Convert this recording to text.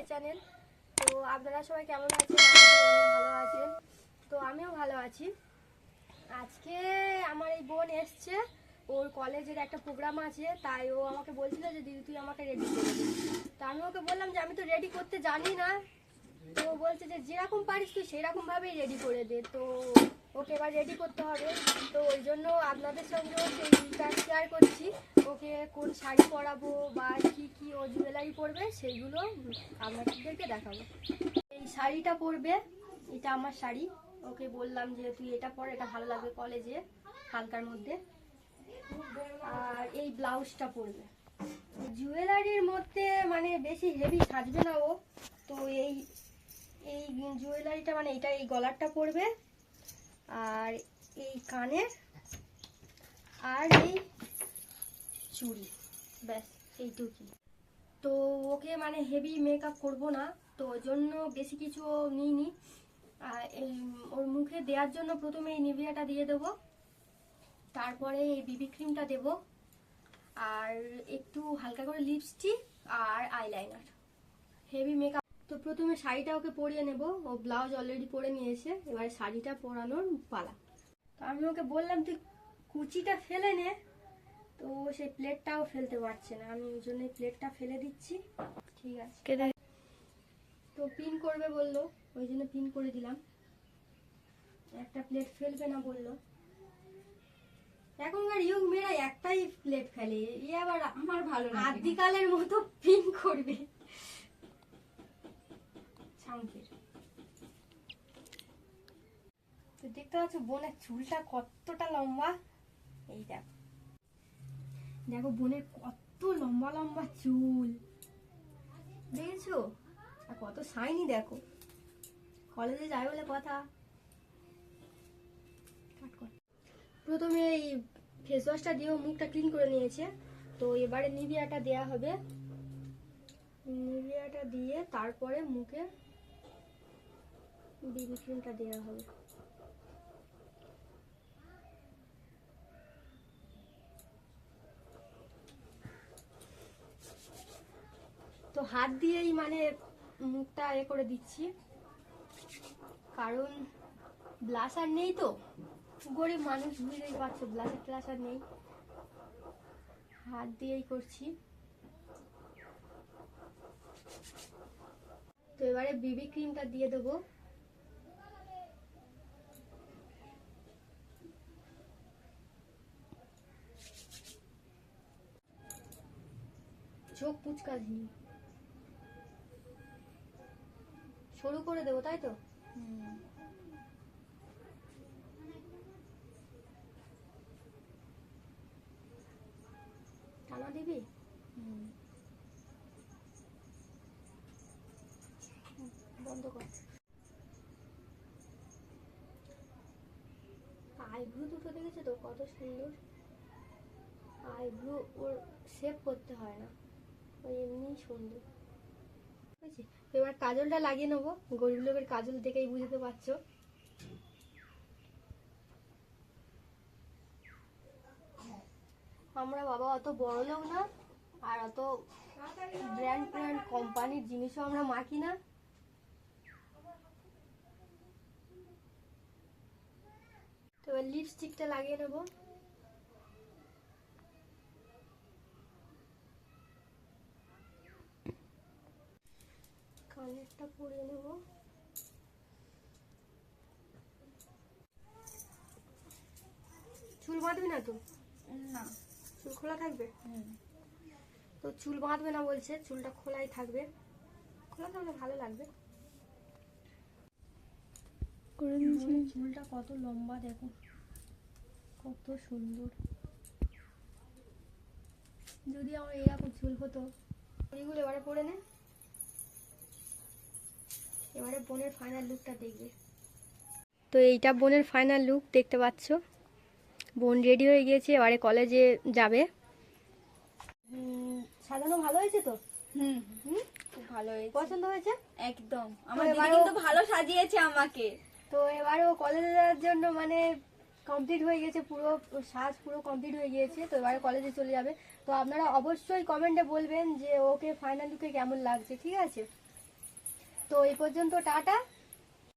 My channel তো আপনারা সবাই কেমন আছেন? ভালো আছেন। তো আমিও ভালো আছি। আজকে আমার এই বোন এসছে। ওর কলেজের একটা প্রোগ্রাম আছে। তাই ও আমাকে বলছিল যে, দিদি, তুই আমাকে রেডি করে তো আমি ওকে বললাম যে, আমি তো রেডি করতে জানি না। তো বলছে যে, যেরকম পারিস তুই সেরকম ভাবেই রেডি করে দে। তো ওকে এবার রেডি করতে হবে। তো ওই জন্য আপনাদের সঙ্গেও সেইটা শেয়ার করছি। ওকে কোন শাড়ি পরাবো বা কি জুয়েলারি পরবে সেইগুলো আপনাদেরকে দেখাবো। এই শাড়িটা পরবে, এটা আমার শাড়ি। ওকে বললাম যে তুই এটা পর, এটা ভালো লাগবে কলেজে, হালকার মধ্যে। আর এই ব্লাউজটা পরবে। জুয়েলারির মধ্যে মানে বেশি হেভি সাজবে না ও। তো এই এই জুয়েলারিটা মানে এটা, এই গলারটা পরবে। আর এই কানের, আর এই চুড়ি। ব্যাস, এইটুকুই। তো ওকে মানে হেভি মেকআপ করব না, তো ওই জন্য বেশি কিছু নিইনি। এই ওর মুখে দেওয়ার জন্য প্রথমে এই নিভিয়াটা দিয়ে দেবো, তারপরে এই বিবি ক্রিমটা দেব, আর একটু হালকা করে লিপস্টিক আর আইলাইনার হেভি মেকআপ তো প্রথমে শাড়িটা ওকে পরিয়ে নেব, ও ব্লাউজ অলরেডি পরে নিয়েছে, এবারে শাড়িটা পরানোর পালা। তো আমি ওকে বললাম, তুই কুচিটা ফেলে নে সেই প্লেটটাও ফেলতে পারছে না। আমি ওই জন্য প্লেটটা ফেলে দিচ্ছি। ঠিক আছে। তো পিন করবে বলল ওই জন্য পিন করে দিলাম। একটা প্লেট ফেলবে না বলল। এখনকার ইয়ং মেয়েরা একটাই প্লেট ফেলে। ই আবার আমার ভালো লাগে আদিকালের মতো পিন করবে। শাঙ্কের তো দেখতে পাচ্ছ বোনের চুলটা কতটা লম্বা। এই দেখো। দেখো বোনের কত লম্বা লম্বা চুল। দেখেছ? আর কত শাইনি দেখো। কলেজে যায় বলে কথা। প্রথমে এই ফেস ওয়াশটা দিয়েও মুখটা ক্লিন করে নিয়েছে। তো এবারে নিভিয়াটা দেয়া হবে। নিভিয়াটা দিয়ে তারপরে মুখে বিবি ক্রিমটা দেওয়া হবে। হাত দিয়েই মানে মুখটা এ করে দিচ্ছি। কারণ ব্লাসার নেই তো। গরিব মানুষ বুঝতেই পারছ ব্লাসার ট্লাসার নেই। হাত দিয়েই করছি। তো এবারে বিবি ক্রিমটা দিয়ে দেবো। চোখ পুচকা সরু করে দেবো, তাই তো? টানা দিবি? বন্ধ কর। আইব্রু দুটো দেখেছ তো? কত সুন্দর। আইব্রু ওর শেপ করতে হয় না। ওই এমনিই সুন্দর। বুঝেছি এবার কাজলটা লাগিয়ে নেব। গরিব লোকের কাজল দেখেই বুঝতে পারছ। আমরা বাবা অত বড় লোক না, আর অত ব্র্যান্ড ব্র্যান্ড কোম্পানির জিনিসও আমরা মাখি না। তো লিপস্টিকটা লাগিয়ে নেব। কানেরটা পরিয়ে নেব। চুল বাঁধবি না তো? না। চুল খোলা থাকবে? তো চুল বাঁধবে না বলছে চুলটা খোলাই থাকবে। খোলা থাকলে ভালো লাগবে। বোনের চুলটা কত লম্বা দেখো। কত সুন্দর। যদি আমার এরকম চুল হতো। এইগুলো এবারে পরে নে। এবারে বোনের ফাইনাল লুকটা দেখবে। তো এইটা বোনের ফাইনাল লুক দেখতে পাচ্ছ। বোন রেডি হয়ে গিয়েছে এবারে কলেজে যাবে। সাজানো ভালো হয়েছে তো? হুম। হুম? খুব ভালো হয়েছে। পছন্দ হয়েছে? একদম। আমার তো দিদি কিন্তু ভালো সাজিয়েছে আমাকে। তো এবারেও কলেজে যাওয়ার জন্য মানে কমপ্লিট হয়ে গেছে পুরো সাজ পুরো কমপ্লিট হয়ে গিয়েছে। তো এবারে কলেজে চলে যাবে। তো আপনারা অবশ্যই কমেন্টে বলবেন যে ওকে ফাইনাল লুকে কেমন লাগছে ঠিক আছে? তো এই পর্যন্ত টাটা।